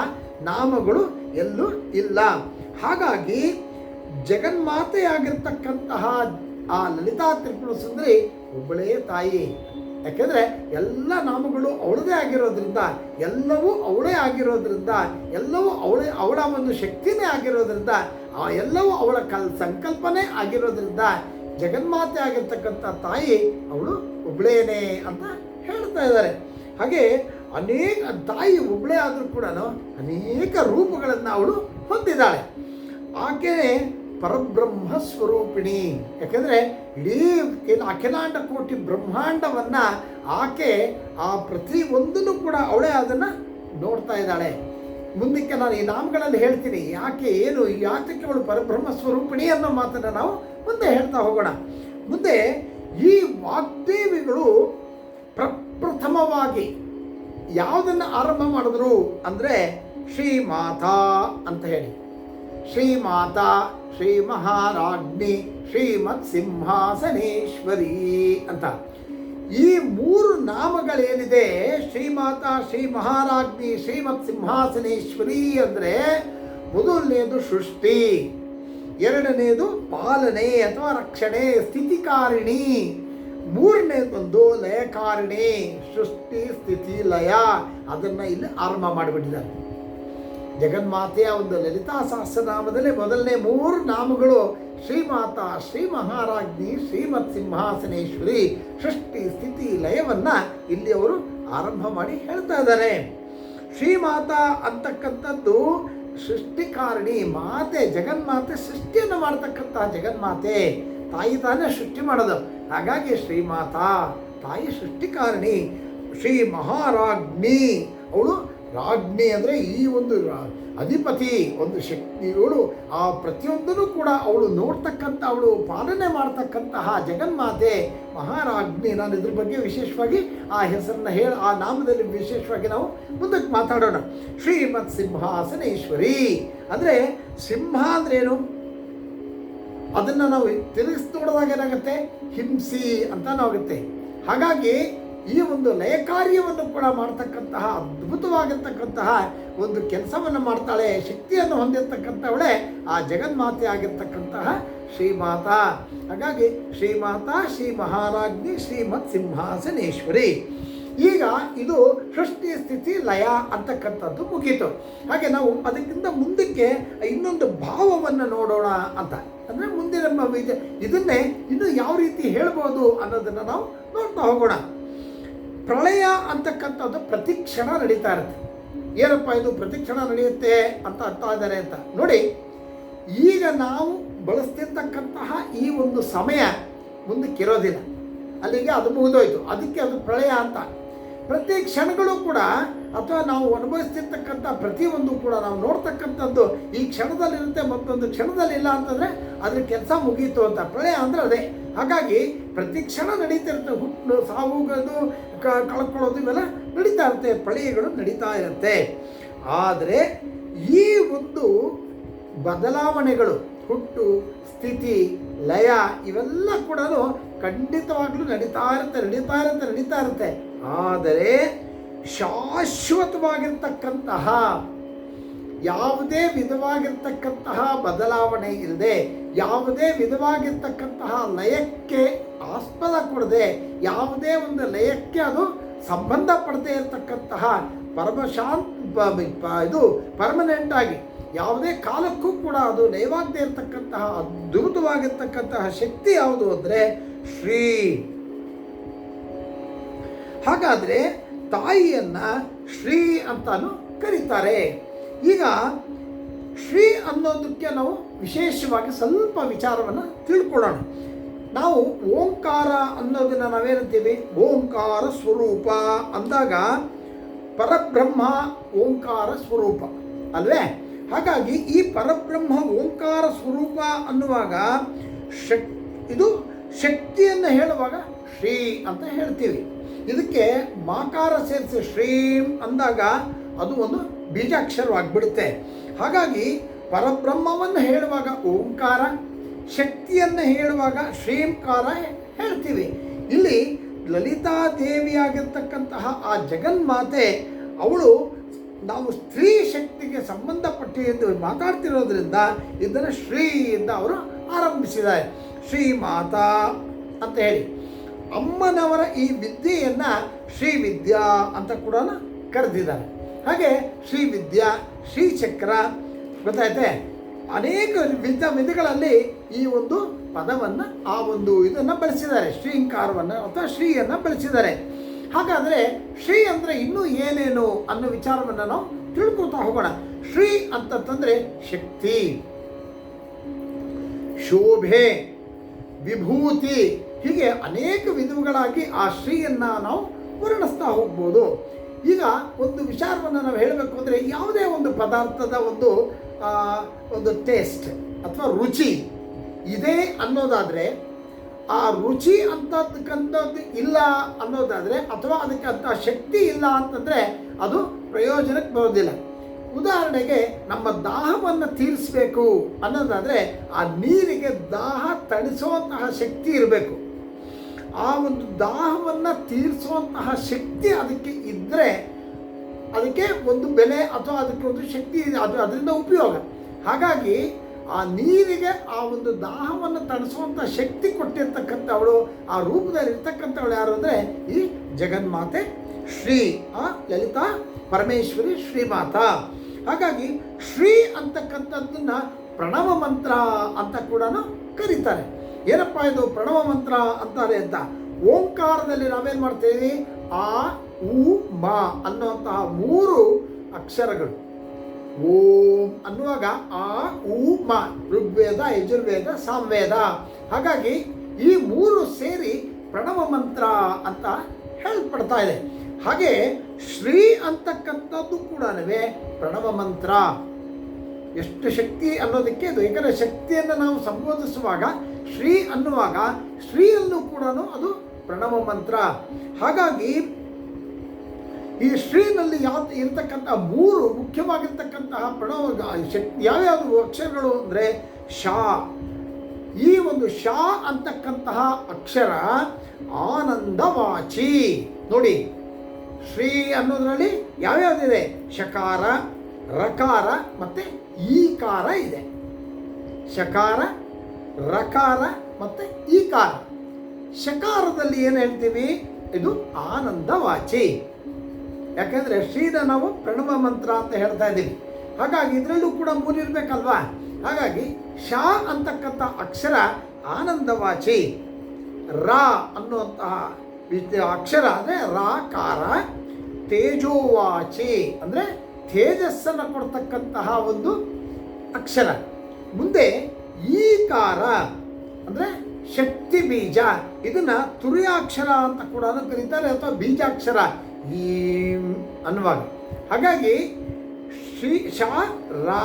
ನಾಮಗಳು ಎಲ್ಲೂ ಇಲ್ಲ. ಹಾಗಾಗಿ ಜಗನ್ಮಾತೆಯಾಗಿರ್ತಕ್ಕಂತಹ ಆ ಲಲಿತಾ ತ್ರಿಪುರ ಸುಂದರಿ ಒಬ್ಬಳೇ ತಾಯಿ. ಯಾಕೆಂದರೆ ಎಲ್ಲ ನಾಮಗಳು ಅವಳದೇ ಆಗಿರೋದ್ರಿಂದ, ಎಲ್ಲವೂ ಅವಳೇ ಆಗಿರೋದ್ರಿಂದ, ಎಲ್ಲವೂ ಅವಳೇ, ಅವಳ ಒಂದು ಶಕ್ತಿನೇ ಆಗಿರೋದ್ರಿಂದ, ಆ ಎಲ್ಲವೂ ಅವಳ ಕಲ್, ಸಂಕಲ್ಪನೆ ಆಗಿರೋದ್ರಿಂದ ಜಗನ್ಮಾತೆ ಆಗಿರ್ತಕ್ಕಂಥ ತಾಯಿ ಅವಳು ಒಬ್ಳೇನೆ ಅಂತ ಹೇಳ್ತಾ ಇದ್ದಾರೆ. ಹಾಗೆ ಅನೇಕ ತಾಯಿ ಒಬ್ಳೇ ಆದರೂ ಕೂಡ ಅನೇಕ ರೂಪಗಳನ್ನು ಅವಳು ಹೊಂದಿದ್ದಾಳೆ. ಆಕೆ ಪರಬ್ರಹ್ಮ ಸ್ವರೂಪಿಣಿ ಯಾಕೆಂದರೆ ಇಡೀ ಕೆಲ, ಅಖಿಲಾಂಡ ಕೋಟಿ ಬ್ರಹ್ಮಾಂಡವನ್ನು ಆಕೆ ಆ ಪ್ರತಿ ಒಂದನ್ನು ಕೂಡ ಅವಳೇ ಅದನ್ನು ನೋಡ್ತಾ ಇದ್ದಾಳೆ. ಮುಂದಕ್ಕೆ ನಾನು ಈ ನಾಮಗಳಲ್ಲಿ ಹೇಳ್ತೀನಿ, ಯಾಕೆ ಏನು, ಯಾತಕ್ಕೆ ಅವಳು ಪರಬ್ರಹ್ಮ ಸ್ವರೂಪಿಣಿ ಅನ್ನೋ ಮಾತನ್ನು ನಾವು ಮುಂದೆ ಹೇಳ್ತಾ ಹೋಗೋಣ. ಮುಂದೆ ಈ ವಾಗ್ದೇವಿಗಳು ಪ್ರಪ್ರಥಮವಾಗಿ ಯಾವುದನ್ನು ಆರಂಭ ಮಾಡಿದ್ರು ಅಂದರೆ ಶ್ರೀ ಮಾತಾ ಅಂತ ಹೇಳಿ. ಶ್ರೀಮಾತಾ ಶ್ರೀ ಮಹಾರಾಜ್ಞಿ ಶ್ರೀಮತ್ ಸಿಂಹಾಸನೇಶ್ವರಿ ಅಂತ. ಈ ಮೂರು ನಾಮಗಳೇನಿದೆ, ಶ್ರೀಮಾತಾ ಶ್ರೀ ಮಹಾರಾಜ್ಞಿ ಶ್ರೀಮತ್ ಸಿಂಹಾಸನೇಶ್ವರಿ ಅಂದರೆ ಮೊದಲನೇದು ಸೃಷ್ಟಿ, ಎರಡನೇದು ಪಾಲನೆ ಅಥವಾ ರಕ್ಷಣೆ, ಸ್ಥಿತಿಕಾರಿಣಿ ಮೂರನೇದೊಂದು ಲಯಕಾರಿಣಿ, ಸೃಷ್ಟಿ, ಸ್ಥಿತಿ, ಲಯ. ಅದನ್ನು ಇಲ್ಲಿ ಆರಂಭ ಮಾಡಿಬಿಟ್ಟಿದ್ದಾರೆ. ಜಗನ್ಮಾತೆಯ ಒಂದು ಲಲಿತಾ ಸಹಸ್ರನಾಮದಲ್ಲಿ ಮೊದಲನೇ ಮೂರು ನಾಮಗಳು ಶ್ರೀಮಾತಾ ಶ್ರೀ ಮಹಾರಾಜ್ಞಿ ಶ್ರೀಮತ್ ಸಿಂಹಾಸನೇಶ್ವರಿ, ಸೃಷ್ಟಿ, ಸ್ಥಿತಿ, ಲಯವನ್ನು ಇಲ್ಲಿ ಅವರು ಆರಂಭ ಮಾಡಿ ಹೇಳ್ತಾ ಇದ್ದಾರೆ. ಶ್ರೀಮಾತಾ ಅಂತಕ್ಕಂಥದ್ದು ಸೃಷ್ಟಿಕಾರಣಿ, ಮಾತೆ, ಜಗನ್ಮಾತೆ, ಸೃಷ್ಟಿಯನ್ನು ಮಾಡ್ತಕ್ಕಂತಹ ಜಗನ್ಮಾತೆ. ತಾಯಿ ತಾನೇ ಸೃಷ್ಟಿ ಮಾಡೋದು. ಹಾಗಾಗಿ ಶ್ರೀಮಾತಾ, ತಾಯಿ ಸೃಷ್ಟಿಕಾರಣಿ, ಶ್ರೀ ಮಹಾರಾಜ್ಞಿ ಅವಳು ರಾಜ್ಞಿ ಅಂದರೆ ಈ ಒಂದು ಅಧಿಪತಿ, ಒಂದು ಶಕ್ತಿಗಳು, ಆ ಪ್ರತಿಯೊಂದನ್ನು ಕೂಡ ಅವಳು ನೋಡ್ತಕ್ಕಂಥ ಅವಳು ಪಾಲನೆ ಮಾಡ್ತಕ್ಕಂತಹ ಜಗನ್ಮಾತೆ ಮಹಾರಾಜ್ಞಿ. ನಾನು ಇದ್ರ ಬಗ್ಗೆ ವಿಶೇಷವಾಗಿ ಆ ಹೆಸರನ್ನ ಹೇಳ, ಆ ನಾಮದಲ್ಲಿ ವಿಶೇಷವಾಗಿ ನಾವು ಮುಂದಕ್ಕೆ ಮಾತಾಡೋಣ. ಶ್ರೀಮತ್ ಸಿಂಹಾಸನೇಶ್ವರಿ. ಅಂದರೆ ಸಿಂಹ ಅಂದ್ರೇನು? ಅದನ್ನು ನಾವು ತಿರುಗಿಸಿ ನೋಡಿದಾಗ ಏನಾಗುತ್ತೆ? ಹಿಂಸಿ ಅಂತ ಆಗುತ್ತೆ ಹಾಗಾಗಿ ಈ ಒಂದು ಲಯ ಕಾರ್ಯವನ್ನು ಕೂಡ ಮಾಡ್ತಕ್ಕಂತಹ, ಅದ್ಭುತವಾಗಿರ್ತಕ್ಕಂತಹ ಒಂದು ಕೆಲಸವನ್ನು ಮಾಡ್ತಾಳೆ, ಶಕ್ತಿಯನ್ನು ಹೊಂದಿರತಕ್ಕಂಥವಳೆ ಆ ಜಗನ್ಮಾತೆ ಆಗಿರ್ತಕ್ಕಂತಹ ಶ್ರೀಮಾತಾ. ಹಾಗಾಗಿ ಶ್ರೀಮಾತಾ, ಶ್ರೀ ಮಹಾರಾಜ್ಞಿ ಶ್ರೀಮತ್ ಸಿಂಹಾಸನೇಶ್ವರಿ. ಈಗ ಇದು ಸೃಷ್ಟಿ, ಸ್ಥಿತಿ, ಲಯ ಅಂತಕ್ಕಂಥದ್ದು ಮುಗೀತು. ಹಾಗೆ ನಾವು ಅದಕ್ಕಿಂತ ಮುಂದಕ್ಕೆ ಇನ್ನೊಂದು ಭಾವವನ್ನು ನೋಡೋಣ ಅಂತ. ಅಂದರೆ ಮುಂದೆ ನಮ್ಮ ವಿದ- ಇದನ್ನೇ ಇನ್ನು ಯಾವ ರೀತಿ ಹೇಳ್ಬೋದು ಅನ್ನೋದನ್ನು ನಾವು ನೋಡ್ತಾ ಹೋಗೋಣ. ಪ್ರಳಯ ಅಂತಕ್ಕಂಥದ್ದು ಪ್ರತಿ ಕ್ಷಣ ನಡೀತಾ ಇರುತ್ತೆ. ಏನಪ್ಪ ಇದು ಪ್ರತಿ ಕ್ಷಣ ನಡೆಯುತ್ತೆ ಅಂತ ಅರ್ಥ ಇದ್ದಾರೆ ಅಂತ. ನೋಡಿ, ಈಗ ನಾವು ಬಳಸ್ತಿರ್ತಕ್ಕಂತಹ ಈ ಒಂದು ಸಮಯ ಮುಂದಕ್ಕೆ ಇರೋದಿಲ್ಲ. ಅಲ್ಲಿಗೆ ಅದು ಮುಗಿದೋಯ್ತು. ಅದಕ್ಕೆ ಅದು ಪ್ರಳಯ ಅಂತ. ಪ್ರತಿ ಕ್ಷಣಗಳು ಕೂಡ ಅಥವಾ ನಾವು ಅನುಭವಿಸ್ತಿರ್ತಕ್ಕಂಥ ಪ್ರತಿಯೊಂದು ಕೂಡ ನಾವು ನೋಡ್ತಕ್ಕಂಥದ್ದು ಈ ಕ್ಷಣದಲ್ಲಿರುತ್ತೆ ಮತ್ತೊಂದು ಕ್ಷಣದಲ್ಲಿ ಇಲ್ಲ ಅಂತಂದರೆ ಅದ್ರ ಕೆಲಸ ಮುಗೀತು ಅಂತ. ಪ್ರಳಯ ಅಂದರೆ ಅದೇ. ಹಾಗಾಗಿ ಪ್ರತಿ ಕ್ಷಣ ನಡೀತಿರುತ್ತೆ. ಹುಟ್ಟು ಸಾವುಗಳು ಕ- ಕಳ್ಕೊಳ್ಳೋದು ಇವೆಲ್ಲ ನಡೀತಾ ಇರುತ್ತೆ ಪ್ರಳಯಗಳು ನಡೀತಾ ಇರುತ್ತೆ. ಆದರೆ ಈ ಒಂದು ಬದಲಾವಣೆಗಳು, ಹುಟ್ಟು, ಸ್ಥಿತಿ, ಲಯ, ಇವೆಲ್ಲ ಕೂಡ ಖಂಡಿತವಾಗ್ಲೂ ನಡೀತಾ ಇರುತ್ತೆ ನಡೀತಾ ಇರುತ್ತೆ ನಡೀತಾ ಇರುತ್ತೆ. ಆದರೆ ಶಾಶ್ವತವಾಗಿರ್ತಕ್ಕಂತಹ ಯಾವುದೇ ವಿಧವಾಗಿರ್ತಕ್ಕಂತಹ ಬದಲಾವಣೆ ಇಲ್ಲದೆ, ಯಾವುದೇ ವಿಧವಾಗಿರ್ತಕ್ಕಂತಹ ಲಯಕ್ಕೆ ಆಸ್ಪದ ಕೊಡದೆ, ಯಾವುದೇ ಒಂದು ಲಯಕ್ಕೆ ಅದು ಸಂಬಂಧ ಪಡದೇ ಇರತಕ್ಕಂತಹ ಪರಮಶಾಂತ್ ಇದು ಪರ್ಮನೆಂಟ್ ಆಗಿ, ಯಾವುದೇ ಕಾಲಕ್ಕೂ ಕೂಡ ಅದು ಲಯವಾಗದೇ ಇರತಕ್ಕಂತಹ ಅದ್ಭುತವಾಗಿರ್ತಕ್ಕಂತಹ ಶಕ್ತಿ ಯಾವುದು ಅಂದರೆ ಶ್ರೀ. ಹಾಗಾದರೆ ತಾಯಿಯನ್ನು ಶ್ರೀ ಅಂತಾನು ಕರೀತಾರೆ. ಈಗ ಶ್ರೀ ಅನ್ನೋದಕ್ಕೆ ನಾವು ವಿಶೇಷವಾಗಿ ಸ್ವಲ್ಪ ವಿಚಾರವನ್ನು ತಿಳ್ಕೊಳ್ಳೋಣ. ನಾವು ಓಂಕಾರ ಅನ್ನೋದನ್ನು ನಾವೇನಂತೀವಿ? ಓಂಕಾರ ಸ್ವರೂಪ ಅಂದಾಗ ಪರಬ್ರಹ್ಮ ಓಂಕಾರ ಸ್ವರೂಪ ಅಲ್ವೇ? ಹಾಗಾಗಿ ಈ ಪರಬ್ರಹ್ಮ ಓಂಕಾರ ಸ್ವರೂಪ ಅನ್ನುವಾಗ ಶಕ್ ಇದು ಶಕ್ತಿಯನ್ನು ಹೇಳುವಾಗ ಶ್ರೀ ಅಂತ ಹೇಳ್ತೀವಿ. ಇದಕ್ಕೆ ಮಾಕಾರ ಸೇರಿಸಿ ಶ್ರೀ ಅಂದಾಗ ಅದು ಒಂದು ಬೀಜಾಕ್ಷರವಾಗಿಬಿಡುತ್ತೆ. ಹಾಗಾಗಿ ಪರಬ್ರಹ್ಮವನ್ನು ಹೇಳುವಾಗ ಓಂಕಾರ, ಶಕ್ತಿಯನ್ನು ಹೇಳುವಾಗ ಶ್ರೀಂಕಾರ ಹೇಳ್ತೀವಿ. ಇಲ್ಲಿ ಲಲಿತಾ ದೇವಿಯಾಗಿರ್ತಕ್ಕಂತಹ ಆ ಜಗನ್ಮಾತೆ, ಅವಳು ನಾವು ಸ್ತ್ರೀ ಶಕ್ತಿಗೆ ಸಂಬಂಧಪಟ್ಟಿ ಎಂದು ಮಾತಾಡ್ತಿರೋದ್ರಿಂದ ಇದನ್ನು ಶ್ರೀ ಎಂದು ಅವರು ಆರಂಭಿಸಿದ್ದಾರೆ. ಶ್ರೀ ಮಾತಾ ಅಂತ ಹೇಳಿ. ಅಮ್ಮನವರ ಈ ವಿದ್ಯೆಯನ್ನು ಶ್ರೀ ವಿದ್ಯಾ ಅಂತ ಕೂಡ ಕರೆದಿದ್ದಾರೆ. ಹಾಗೆ ಶ್ರೀ ವಿದ್ಯಾ ಶ್ರೀಚಕ್ರ ಗೊತ್ತಾಯ್ತೆ? ಅನೇಕ ವಿಧ ವಿಧಗಳಲ್ಲಿ ಈ ಒಂದು ಪದವನ್ನು, ಆ ಒಂದು ಇದನ್ನು ಬಳಸಿದ್ದಾರೆ. ಶ್ರೀಂಕಾರವನ್ನು ಅಥವಾ ಶ್ರೀಯನ್ನು ಬಳಸಿದ್ದಾರೆ. ಹಾಗಾದರೆ ಶ್ರೀ ಅಂದರೆ ಇನ್ನೂ ಏನೇನು ಅನ್ನೋ ವಿಚಾರವನ್ನು ನಾವು ತಿಳ್ಕೊತಾ ಹೋಗೋಣ. ಶ್ರೀ ಅಂತಂತಂದರೆ ಶಕ್ತಿ, ಶೋಭೆ, ವಿಭೂತಿ, ಹೀಗೆ ಅನೇಕ ವಿಧಗಳಾಗಿ ಆ ಶ್ರೀಯನ್ನು ನಾವು ವರ್ಣಿಸ್ತಾ ಹೋಗ್ಬೋದು. ಈಗ ಒಂದು ವಿಚಾರವನ್ನು ನಾವು ಹೇಳಬೇಕು ಅಂದರೆ ಯಾವುದೇ ಒಂದು ಪದಾರ್ಥದ ಒಂದು ಒಂದು ಟೇಸ್ಟ್ ಅಥವಾ ರುಚಿ ಇದೆ ಅನ್ನೋದಾದರೆ, ಆ ರುಚಿ ಅಂತಕ್ಕಂಥದ್ದು ಇಲ್ಲ ಅನ್ನೋದಾದರೆ ಅಥವಾ ಅದಕ್ಕೆ ಅಂತ ಶಕ್ತಿ ಇಲ್ಲ ಅಂತಂದರೆ ಅದು ಪ್ರಯೋಜನಕ್ಕೆ ಬರೋದಿಲ್ಲ. ಉದಾಹರಣೆಗೆ ನಮ್ಮ ದಾಹವನ್ನು ತೀರಿಸಬೇಕು ಅನ್ನೋದಾದರೆ ಆ ನೀರಿಗೆ ದಾಹ ತಣಿಸುವಂತಹ ಶಕ್ತಿ ಇರಬೇಕು. ಆ ಒಂದು ದಾಹವನ್ನು ತೀರಿಸುವಂತಹ ಶಕ್ತಿ ಅದಕ್ಕೆ ಇದ್ದರೆ ಅದಕ್ಕೆ ಒಂದು ಬೆಲೆ ಅಥವಾ ಅದಕ್ಕೆ ಒಂದು ಶಕ್ತಿ ಇದೆ. ಅದು ಅದರಿಂದ ಉಪಯೋಗ. ಹಾಗಾಗಿ ಆ ನೀರಿಗೆ ಆ ಒಂದು ದಾಹವನ್ನು ತಣಿಸುವಂಥ ಶಕ್ತಿ ಕೊಟ್ಟಿರ್ತಕ್ಕಂಥವಳು, ಆ ರೂಪದಲ್ಲಿ ಇರ್ತಕ್ಕಂಥವಳು ಯಾರು ಅಂದರೆ ಈ ಜಗನ್ಮಾತೆ ಶ್ರೀ, ಆ ಲಲಿತಾ ಪರಮೇಶ್ವರಿ ಶ್ರೀಮಾತಾ. ಹಾಗಾಗಿ ಶ್ರೀ ಅಂತಕ್ಕಂಥದ್ದನ್ನು ಪ್ರಣವ ಮಂತ್ರ ಅಂತ ಕೂಡ ಕರೀತಾರೆ. ಏನಪ್ಪ ಇದು ಪ್ರಣವ ಮಂತ್ರ ಅಂತಾರೆ ಅಂತ. ಓಂಕಾರದಲ್ಲಿ ನಾವೇನು ಮಾಡ್ತೀವಿ? ಆ, ಉ, ಮಾ ಅನ್ನುವಂತಹ ಮೂರು ಅಕ್ಷರಗಳು. ಓಂ ಅನ್ನುವಾಗ ಆ, ಉ, ಮ ಋಗ್ವೇದ, ಯಜುರ್ವೇದ, ಸಾಮವೇದ. ಹಾಗಾಗಿ ಈ ಮೂರು ಸೇರಿ ಪ್ರಣವ ಮಂತ್ರ ಅಂತ ಹೇಳಲ್ಪಡ್ತಾ ಇದೆ. ಹಾಗೆ ಶ್ರೀ ಅಂತಕ್ಕಂಥದ್ದು ಕೂಡ ಪ್ರಣವ ಮಂತ್ರ. ಎಷ್ಟು ಶಕ್ತಿ ಅನ್ನೋದಕ್ಕೆ ಅದು ಏಕೆಂದರೆ ಶಕ್ತಿಯನ್ನು ನಾವು ಸಂಬೋಧಿಸುವಾಗ ಶ್ರೀ ಅನ್ನುವಾಗ ಶ್ರೀಯಲ್ಲೂ ಕೂಡ ಅದು ಪ್ರಣವ ಮಂತ್ರ. ಹಾಗಾಗಿ ಈ ಶ್ರೀನಲ್ಲಿ ಯಾವ ಇರತಕ್ಕಂತಹ ಮೂರು ಮುಖ್ಯವಾಗಿರ್ತಕ್ಕಂತಹ ಪ್ರಣವ ಶಕ್ತಿ ಯಾವ್ಯಾವ ಅಕ್ಷರಗಳು ಅಂದರೆ ಶಾ. ಈ ಒಂದು ಶಾ ಅಂತಕ್ಕಂತಹ ಅಕ್ಷರ ಆನಂದವಾಚಿ. ನೋಡಿ, ಶ್ರೀ ಅನ್ನೋದ್ರಲ್ಲಿ ಯಾವ್ಯಾವ್ದಿದೆ? ಶಕಾರ, ರಕಾರ ಮತ್ತು ಈಕಾರ ಇದೆ. ಶಕಾರ ರಕಾರ ಮತ್ತು ಈಕಾರ. ಶಕಾರದಲ್ಲಿ ಏನು ಹೇಳ್ತೀವಿ? ಇದು ಆನಂದವಾಚಿ. ಯಾಕೆಂದರೆ ಶ್ರೀನ ನಾವು ಪ್ರಣವ ಮಂತ್ರ ಅಂತ ಹೇಳ್ತಾ ಇದ್ದೀವಿ. ಹಾಗಾಗಿ ಇದರಲ್ಲೂ ಕೂಡ ಮೂರಿರಬೇಕಲ್ವಾ ಹಾಗಾಗಿ ಶಾ ಅಂತಕ್ಕಂಥ ಅಕ್ಷರ ಆನಂದವಾಚಿ. ರಾ ಅನ್ನುವಂತಹ ಅಕ್ಷರ ಅಂದರೆ ರಾಕಾರ, ತೇಜೋವಾಚಿ ಅಂದರೆ ತೇಜಸ್ಸನ್ನು ಕೊಡ್ತಕ್ಕಂತಹ ಒಂದು ಅಕ್ಷರ. ಮುಂದೆ ಈಕಾರ, ಅಂದರೆ ಶಕ್ತಿ ಬೀಜ, ಇದನ್ನ ತುರಿಯಾಕ್ಷರ ಅಂತ ಕೂಡ ಕರೀತಾರೆ, ಅಥವಾ ಬೀಜಾಕ್ಷರ ಈ ಅನ್ನುವಾಗ. ಹಾಗಾಗಿ ಶ್ರೀ ಶಾ, ರಾ,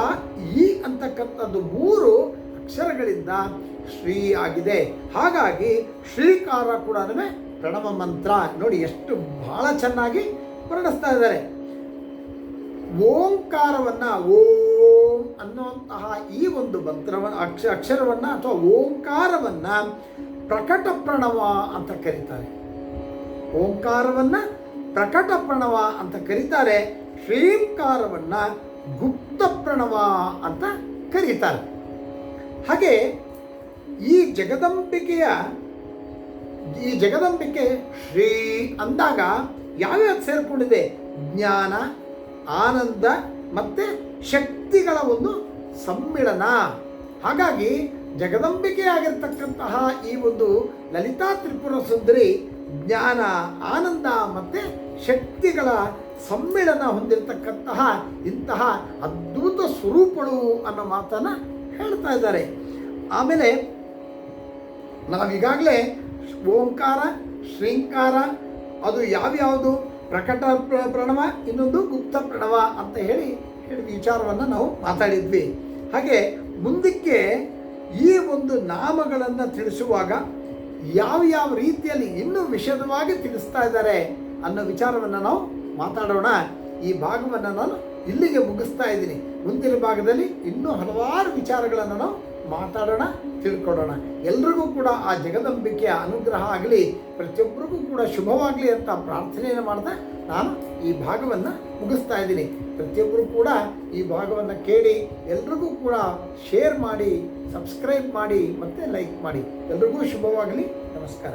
ಈ ಅಂತಕ್ಕಂಥದ್ದು ಮೂರು ಅಕ್ಷರಗಳಿಂದ ಶ್ರೀ ಆಗಿದೆ. ಹಾಗಾಗಿ ಶ್ರೀಕಾರ ಕೂಡ ಪ್ರಣವ ಮಂತ್ರ. ನೋಡಿ ಎಷ್ಟು ಬಹಳ ಚೆನ್ನಾಗಿ ವರ್ಣಿಸ್ತಾ ಇದ್ದಾರೆ. ಓಂಕಾರವನ್ನು ಓಂ ಅನ್ನುವಂತಹ ಈ ಒಂದು ಮಂತ್ರವನ್ನು ಅಕ್ಷ, ಅಕ್ಷರವನ್ನು ಅಥವಾ ಓಂಕಾರವನ್ನು ಪ್ರಕಟ ಪ್ರಣವ ಅಂತ ಕರೀತಾರೆ. ಓಂಕಾರವನ್ನು ಪ್ರಕಟ ಪ್ರಣವ ಅಂತ ಕರೀತಾರೆ. ಶ್ರೀಂಕಾರವನ್ನು ಗುಪ್ತ ಪ್ರಣವ ಅಂತ ಕರೀತಾರೆ. ಹಾಗೆ ಈ ಜಗದಂಬಿಕೆಯ, ಈ ಜಗದಂಬಿಕೆ ಶ್ರೀ ಅಂದಾಗ ಯಾವ್ಯಾವ ಸೇರಿಕೊಂಡಿದೆ? ಜ್ಞಾನ, ಆನಂದ ಮತ್ತು ಶಕ್ತಿಗಳ ಒಂದು ಸಮ್ಮಿಳನ. ಹಾಗಾಗಿ ಜಗದಂಬಿಕೆ ಆಗಿರ್ತಕ್ಕಂತಹ ಈ ಒಂದು ಲಲಿತಾ ತ್ರಿಪುರ ಸುಂದರಿ ಜ್ಞಾನ, ಆನಂದ ಮತ್ತು ಶಕ್ತಿಗಳ ಸಮ್ಮಿಳನ ಹೊಂದಿರತಕ್ಕಂತಹ ಇಂತಹ ಅದ್ಭುತ ಸ್ವರೂಪಗಳು ಅನ್ನೋ ಮಾತನ್ನು ಹೇಳ್ತಾ ಇದ್ದಾರೆ. ಆಮೇಲೆ ನಾವೀಗಾಗಲೇ ಓಂಕಾರ, ಶ್ರೀಂಕಾರ, ಅದು ಯಾವ್ಯಾವುದು? ಪ್ರಕಟ ಪ್ರ- ಪ್ರಣವ, ಇನ್ನೊಂದು ಗುಪ್ತ ಪ್ರಣವ ಅಂತ ಹೇಳಿ ಹೇಳಿದ ವಿಚಾರವನ್ನು ನಾವು ಮಾತಾಡಿದ್ವಿ. ಹಾಗೆ ಮುಂದಕ್ಕೆ ಈ ಒಂದು ನಾಮಗಳನ್ನು ತಿಳಿಸುವಾಗ ಯಾವ ಯಾವ ರೀತಿಯಲ್ಲಿ ಇನ್ನೂ ವಿಷದವಾಗಿ ತಿಳಿಸ್ತಾ ಇದ್ದಾರೆ ಅನ್ನೋ ವಿಚಾರವನ್ನು ನಾವು ಮಾತಾಡೋಣ. ಈ ಭಾಗವನ್ನು ನಾನು ಇಲ್ಲಿಗೆ ಮುಗಿಸ್ತಾ ಇದ್ದೀನಿ. ಮುಂದಿನ ಭಾಗದಲ್ಲಿ ಇನ್ನೂ ಹಲವಾರು ವಿಚಾರಗಳನ್ನು ನಾವು ಮಾತಾಡೋಣ ತಿಳ್ಕೊಡೋಣ ಎಲ್ರಿಗೂ ಕೂಡ ಆ ಜಗದಂಬಿಕೆಯ ಅನುಗ್ರಹ ಆಗಲಿ, ಪ್ರತಿಯೊಬ್ಬರಿಗೂ ಕೂಡ ಶುಭವಾಗಲಿ ಅಂತ ಪ್ರಾರ್ಥನೆಯನ್ನು ಮಾಡ್ತಾ ನಾನು ಈ ಭಾಗವನ್ನು ಮುಗಿಸ್ತಾ ಇದ್ದೀನಿ. ಪ್ರತಿಯೊಬ್ಬರು ಕೂಡ ಈ ಭಾಗವನ್ನು ಕೇಳಿ, ಎಲ್ರಿಗೂ ಕೂಡ ಶೇರ್ ಮಾಡಿ, ಸಬ್ಸ್ಕ್ರೈಬ್ ಮಾಡಿ, ಮತ್ತು ಲೈಕ್ ಮಾಡಿ. ಎಲ್ರಿಗೂ ಶುಭವಾಗಲಿ. ನಮಸ್ಕಾರ.